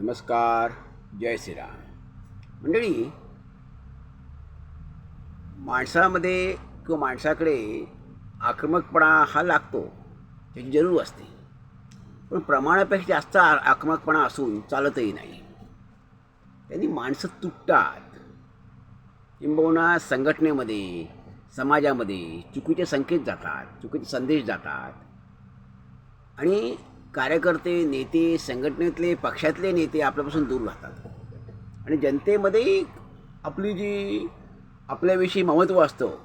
नमस्कार जय श्रीराम. मंडळी माणसामध्ये किंवा माणसाकडे आक्रमकपणा हा लागतो त्याची जरूर असते. पण प्रमाणापेक्षा जास्त आक्रमकपणा असून चालतही नाही. त्यांनी माणसं तुटतात. किंबहुना संघटनेमध्ये समाजामध्ये चुकीचे संकेत जातात चुकीचे संदेश जातात. आणि कार्यकर्ते नेते संघटनेतले पक्षातले नेते आपल्यापासून दूर राहतात. आणि जनतेमध्ये आपली जी आपल्याविषयी ममत्व असतं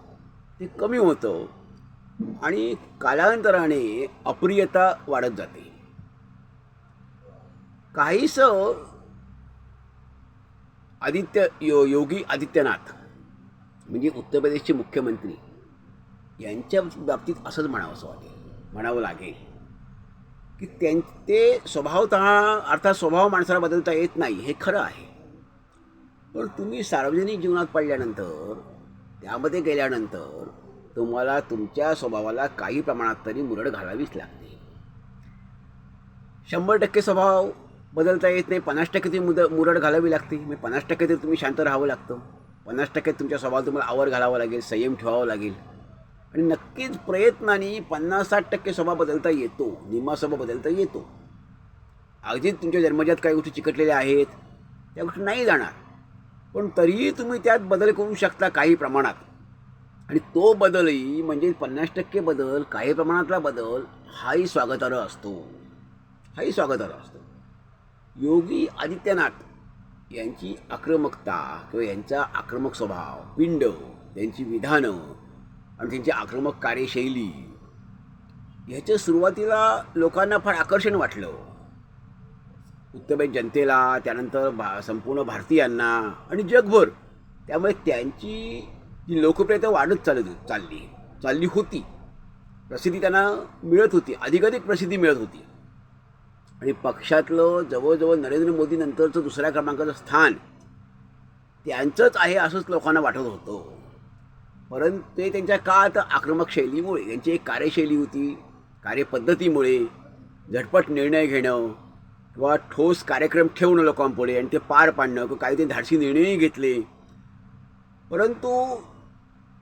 ते कमी होतं. आणि कालांतराने अप्रियता वाढत जाते. काहीसं आदित्य यो योगी आदित्यनाथ म्हणजे उत्तर प्रदेशचे मुख्यमंत्री यांच्या बाबतीत असंच म्हणावं असं वाटेल म्हणावं लागेल. की त्यां ते स्वभावतः अर्थात स्वभाव माणसाला बदलता येत नाही हे खरं आहे. पण तुम्ही सार्वजनिक जीवनात पडल्यानंतर त्यामध्ये गेल्यानंतर तुम्हाला तुमच्या स्वभावाला काही प्रमाणात तरी मुरड घालावीच लागते. शंभर टक्के स्वभाव बदलता येत नाही पन्नास टक्के ती मुद मुरड घालावी लागते. मग पन्नास टक्के तरी तुम्ही शांत राहावं लागतं. पन्नास टक्के तुमच्या स्वभावाला तुम्हाला आवर घालावा लागेल संयम ठेवावा लागेल. आणि नक्कीच प्रयत्नाने पन्नास साठ टक्के स्वभाव बदलता येतो. निम्मा स्वभाव बदलता येतो. अगदीच तुमच्या जन्मजात काही गोष्टी चिकटलेल्या आहेत त्या गोष्टी नाही जाणार. पण तरीही तुम्ही त्यात बदल करू शकता काही प्रमाणात. आणि तो बदलही म्हणजे पन्नास टक्के बदल काही प्रमाणातला बदल हाही स्वागतार्ह असतो. हाही स्वागतार्ह असतो. योगी आदित्यनाथ यांची आक्रमकता किंवा यांचा आक्रमक स्वभाव पिंड त्यांची विधानं आणि त्यांची आक्रमक कार्यशैली. ह्याच्या सुरुवातीला लोकांना फार आकर्षण वाटलं. उत्तमेत जनतेला त्यानंतर भा संपूर्ण भारतीयांना आणि जगभर. त्यामुळे त्यांची जी लोकप्रियता वाढत चालत चालली चालली होती. प्रसिद्धी त्यांना मिळत होती अधिकाधिक प्रसिद्धी मिळत होती. आणि पक्षातलं जवळजवळ नरेंद्र मोदी नंतरचं दुसऱ्या क्रमांकाचं स्थान त्यांचंच आहे असंच लोकांना वाटत होतं. परंतु ते त्यांच्या काळात आक्रमक शैलीमुळे त्यांची एक कार्यशैली होती कार्यपद्धतीमुळे झटपट निर्णय घेणं किंवा ठोस कार्यक्रम ठेवणं लोकांपुढे आणि ते पार पाडणं किंवा काही ते धाडसी निर्णयही घेतले. परंतु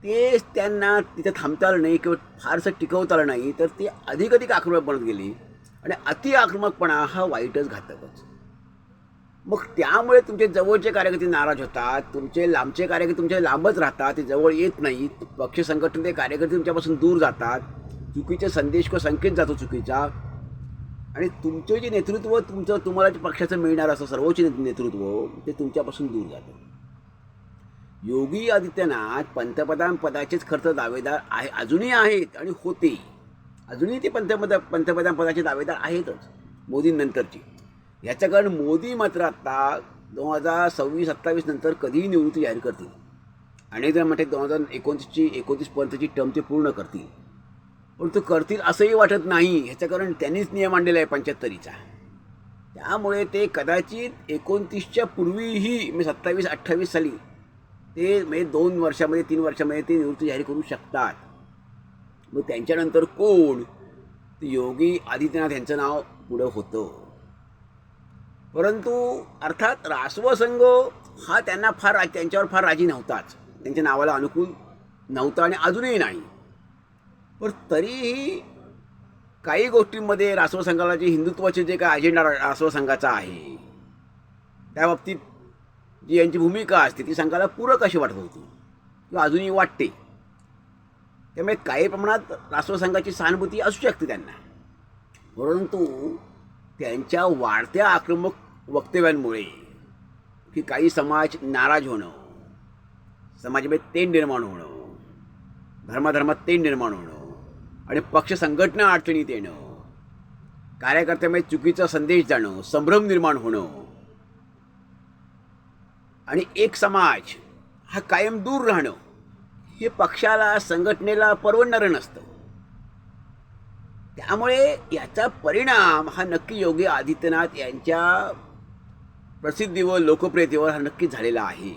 ते त्यांना तिथे थांबता आलं नाही किंवा फारसं टिकवता आलं नाही तर ते अधिक अधिक आक्रमक बनत गेली. आणि अति आक्रमकपणा हा वाईटच घातकच. मग त्यामुळे तुमचे जवळचे कार्यकर्ते नाराज होतात तुमचे लांबचे कार्यकर्ते तुमच्या लांबच राहतात ते जवळ येत नाहीत पक्ष संघटनेचे कार्यकर्ते तुमच्यापासून दूर जातात चुकीचे संदेश किंवा संकेत जातो चुकीचा. आणि तुमचं जे नेतृत्व तुमचं तुम्हाला जे पक्षाचं मिळणार असं सर्वोच्च ने- नेतृत्व ते तुमच्यापासून दूर जातं. योगी आदित्यनाथ पंतप्रधान पदाचेच खर्च दावेदार आहे अजूनही आहेत आणि होते अजूनही ते पंतप्रधान पंतप्रधान पदाचे दावेदार आहेतच मोदींनंतरची. याचं कारण मोदी मात्र आत्ता दोन हजार सव्वीस सत्तावीस नंतर कधीही निवृत्ती जाहीर करतील. अनेक जण म्हणते दोन हजार एकोणतीसची एकोणतीसपर्यंतची टर्म ते पूर्ण करतील. पण तो करतील असंही वाटत नाही ह्याचं कारण त्यांनीच नियम आणलेला आहे पंच्याहत्तरीचा. त्यामुळे ते कदाचित एकोणतीसच्या पूर्वीही म्हणजे सत्तावीस अठ्ठावीस साली ते म्हणजे दोन वर्षामध्ये तीन वर्षामध्ये ते निवृत्ती जाहीर करू शकतात. मग त्यांच्यानंतर कोण? योगी आदित्यनाथ यांचं नाव पुढं होतं. परंतु अर्थात रासवसंग हा त्यांना फार रा- त्यांच्यावर फार राजी नव्हताच. त्यांच्या नावाला अनुकूल नव्हता आणि अजूनही नाही. पण तरीही काही गोष्टींमध्ये रासव संघाला जे हिंदुत्वाचे जे काय अजेंडा रा- रासव संघाचा आहे त्या बाबतीत जी यांची भूमिका असते ती संघाला पूरक अशी वाटत होती. किंवा अजूनही वाटते. त्यामुळे काही प्रमाणात रासव संघाची सहानुभूती असू शकते त्यांना. परंतु त्यांच्या वाढत्या आक्रमक वक्तव्यांमुळे की काही समाज नाराज होणं समाजामध्ये तेन निर्माण होणं धर्माधर्मात तेन निर्माण होणं आणि पक्ष संघटना अडचणीत येणं कार्यकर्त्यामध्ये चुकीचा संदेश जाणं संभ्रम निर्माण होणं आणि एक समाज हा कायम दूर राहणं हे पक्षाला संघटनेला परवडणारं नसतं. त्यामुळे याचा परिणाम हा नक्की योगी आदित्यनाथ यांच्या प्रसिद्धीवर लोकप्रियतेवर हा नक्की झालेला आहे.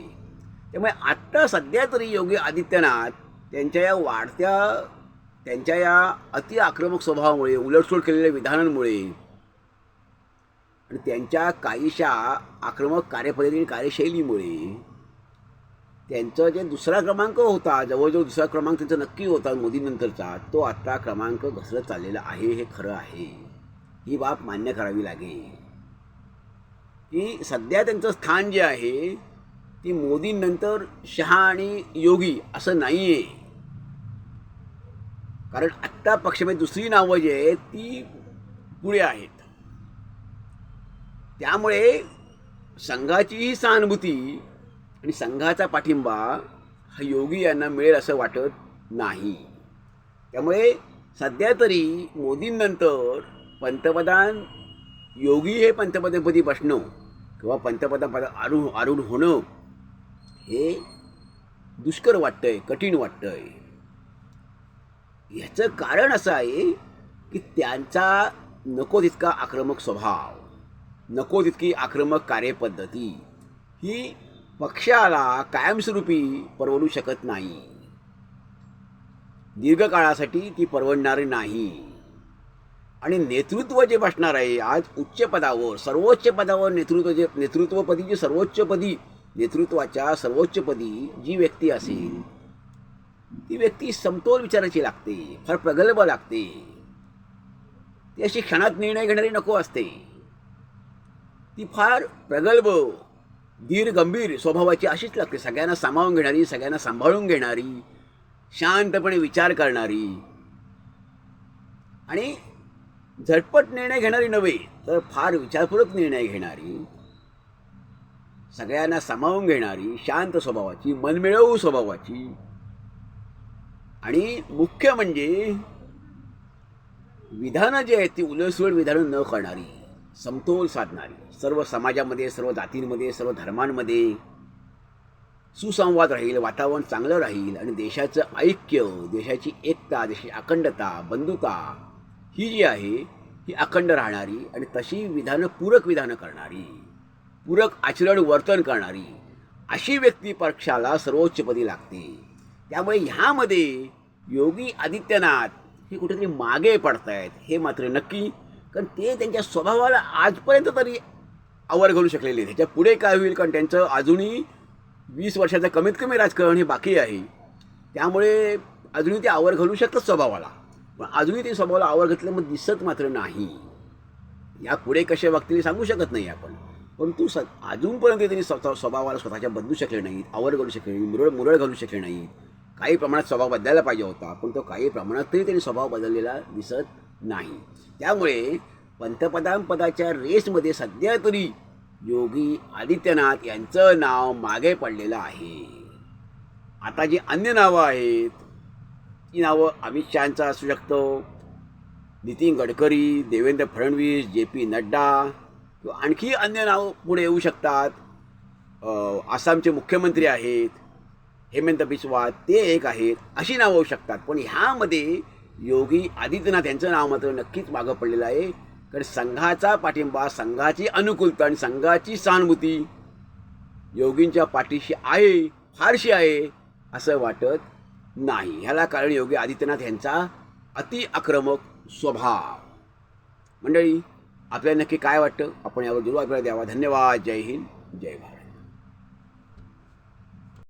त्यामुळे आत्ता सध्या तरी योगी आदित्यनाथ त्यांच्या या वाढत्या त्यांच्या या अति आक्रमक स्वभावामुळे उलटसोड केलेल्या विधानांमुळे आणि त्यांच्या काहीशा आक्रमक कार्यपद्धती आणि कार्यशैलीमुळे त्यांचा जे दुसरा क्रमांक होता जवळजवळ दुसरा क्रमांक त्यांचा नक्की होता मोदीनंतरचा तो आत्ता क्रमांक घसरत चाललेला आहे हे खरं आहे. ही बाब मान्य करावी लागेल. की सध्या त्यांचं स्थान जे आहे ती मोदींनंतर शहा आणि योगी असं नाही आहे कारण आत्ता पक्षामध्ये दुसरी नावं जी आहेत ती पुढे आहेत. त्यामुळे संघाचीही सहानुभूती आणि संघाचा पाठिंबा हा योगी यांना मिळेल असं वाटत नाही. त्यामुळे सध्या तरी मोदींनंतर पंतप्रधान योगी हे पंतप्रधानपदी बसणं किंवा पंतप्रधान पद आरूढ आरूढ होणं हे दुष्कर वाटतंय कठीण वाटतंय. ह्याचं कारण असं आहे की त्यांचा नको तितका आक्रमक स्वभाव नको तितकी आक्रमक कार्यपद्धती ही पक्षाला कायमस्वरूपी परवडू शकत नाही. दीर्घकाळासाठी ती परवडणारी नाही. आणि नेतृत्व जे बसणार आहे आज उच्च पदावर सर्वोच्च पदावर नेतृत्व जे नेतृत्वपदी जी सर्वोच्चपदी नेतृत्वाच्या सर्वोच्चपदी जी व्यक्ती असेल ती व्यक्ती समतोल विचाराची लागते फार प्रगल्भ लागते. ती अशी क्षणात निर्णय घेणारी नको असते. ती फार प्रगल्भ धीर गंभीर स्वभावाची अशीच लागते. सगळ्यांना सामावून घेणारी सगळ्यांना सांभाळून घेणारी शांतपणे विचार करणारी. आणि झटपट निर्णय घेणारी नव्हे तर फार विचारपूर्वक निर्णय घेणारी सगळ्यांना सामावून घेणारी शांत स्वभावाची मनमिळवू स्वभावाची. आणि मुख्य म्हणजे विधानं जी आहेत ती उलसवड विधानं न करणारी. समतोल साधणारी सर्व समाजामध्ये सर्व जातींमध्ये सर्व धर्मांमध्ये सुसंवाद राहील वातावरण चांगलं राहील आणि देशाचं ऐक्य देशाची एकता देशाची अखंडता बंधुता ही जी आहे ही अखंड राहणारी आणि तशी विधानं पूरक विधानं करणारी पूरक आचरण वर्तन करणारी अशी व्यक्ती पक्षाला सर्वोच्चपदी लागते. त्यामुळे ह्यामध्ये योगी आदित्यनाथ हे कुठेतरी मागे पडत आहेत हे मात्र नक्की कारण ते त्यांच्या स्वभावाला आजपर्यंत तरी आवर घालू शकलेले त्याच्या पुढे काय होईल? कारण त्यांचं अजूनही वीस वर्षाचं कमीत कमी राजकारण हे बाकी आहे. त्यामुळे अजूनही ते आवर घालू शकतात स्वभावाला. पण अजूनही ते स्वभावाला आवर घातल्यामुळे मग दिसत मात्र नाही. या पुढे कसे वागतील सांगू शकत नाही आपण. परंतु स अजूनपर्यंत त्यांनी स्वतः स्वभावाला स्वतःच्या बदलू शकले नाहीत आवर घालू शकले नाही मुरळ मुरळ घालू शकले नाहीत. काही प्रमाणात स्वभाव बदलायला पाहिजे होता पण तो काही प्रमाणात तरी त्यांनी स्वभाव बदललेला दिसत नाही. त्यामुळे पंतप्रधान पदाच्या रेसमध्ये सध्या तरी योगी आदित्यनाथ यांचं नाव मागे पडलेलं आहे. आता जी अन्य नावं आहेत ती नावं अमित शहांचं असू शकतं नितीन गडकरी देवेंद्र फडणवीस जे पी नड्डा किंवा आणखी अन्य नावं पुढे येऊ शकतात. आसामचे मुख्यमंत्री आहेत हेमंत बिस्वा ते एक आहेत अशी नावं होऊ शकतात. पण ह्यामध्ये योगी आदित्यनाथ यांचं नाव मात्र नक्कीच मागं पडलेलं आहे. कारण संघाचा पाठिंबा संघाची अनुकूलता आणि संघाची सहानुभूती योगींच्या पाठीशी आहे फारशी आहे असं वाटत नाही. ह्याला कारण योगी आदित्यनाथ यांचा अति आक्रमक स्वभाव. मंडळी आपल्याला नक्की काय वाटतं? आपण यावर जरूर आपल्याला द्यावा. धन्यवाद. जय हिंद. जय भारत.